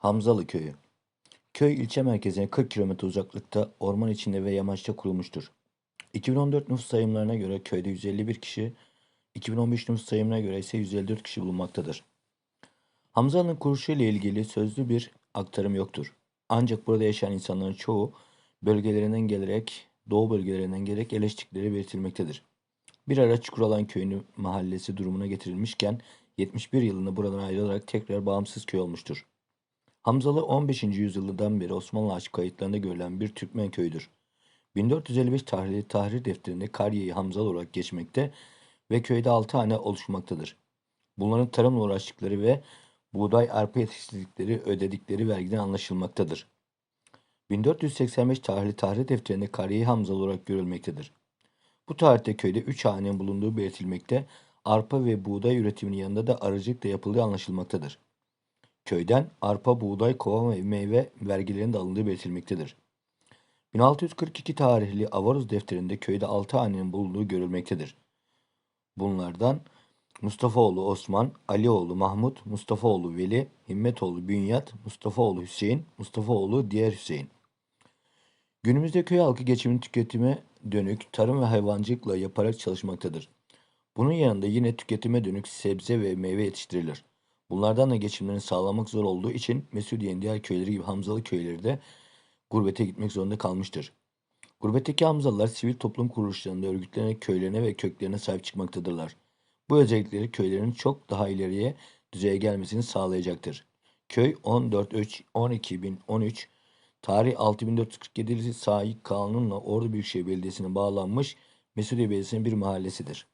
Hamzalı Köyü Köy ilçe merkezine 40 kilometre uzaklıkta orman içinde ve yamaçta kurulmuştur. 2014 nüfus sayımlarına göre köyde 151 kişi, 2015 nüfus sayımına göre ise 154 kişi bulunmaktadır. Hamzalı'nın kuruluşu ile ilgili sözlü bir aktarım yoktur. Ancak burada yaşayan insanların çoğu bölgelerinden gelerek, doğu bölgelerinden gelerek yerleştikleri belirtilmektedir. Bir ara Çukuralan köyünü mahallesi durumuna getirilmişken 71 yılında buradan ayrılarak tekrar bağımsız köy olmuştur. Hamzalı 15. yüzyıldan beri Osmanlı aşk kayıtlarında görülen bir Türkmen köyüdür. 1455 tarihli tahrir defterinde Kariye Hamzalı olarak geçmekte ve köyde 6 hane oluşmaktadır. Bunların tarımla uğraştıkları ve buğday arpa yetiştirdikleri ödedikleri vergiden anlaşılmaktadır. 1485 tarihli tahrir defterinde Kariye Hamzalı olarak görülmektedir. Bu tarihte köyde 3 hanenin bulunduğu belirtilmekte, arpa ve buğday üretiminin yanında da arıcılık da yapıldığı anlaşılmaktadır. Köyden arpa, buğday, kova ve meyve vergilerinin de alındığı belirtilmektedir. 1642 tarihli Avaruz defterinde köyde 6 hanenin bulunduğu görülmektedir. Bunlardan Mustafaoğlu Osman, Alioğlu Mahmut, Mustafaoğlu Veli, Himmetoğlu Bünyat, Mustafaoğlu Hüseyin, Mustafaoğlu Diğer Hüseyin. Günümüzde köy halkı geçimini tüketime dönük tarım ve hayvancılıkla yaparak çalışmaktadır. Bunun yanında yine tüketime dönük sebze ve meyve yetiştirilir. Bunlardan da geçimlerini sağlamak zor olduğu için Mesudiye'nin diğer köyleri gibi Hamzalı köyleri de gurbete gitmek zorunda kalmıştır. Gurbetteki Hamzalılar sivil toplum kuruluşlarında örgütlenerek köylerine ve köklerine sahip çıkmaktadırlar. Bu özellikleri köylerin çok daha ileriye düzeye gelmesini sağlayacaktır. Köy 14.3.12.2013 tarih 6447 sayı kanunla Ordu Büyükşehir Belediyesi'ne bağlanmış Mesudiye Belediyesi'nin bir mahallesidir.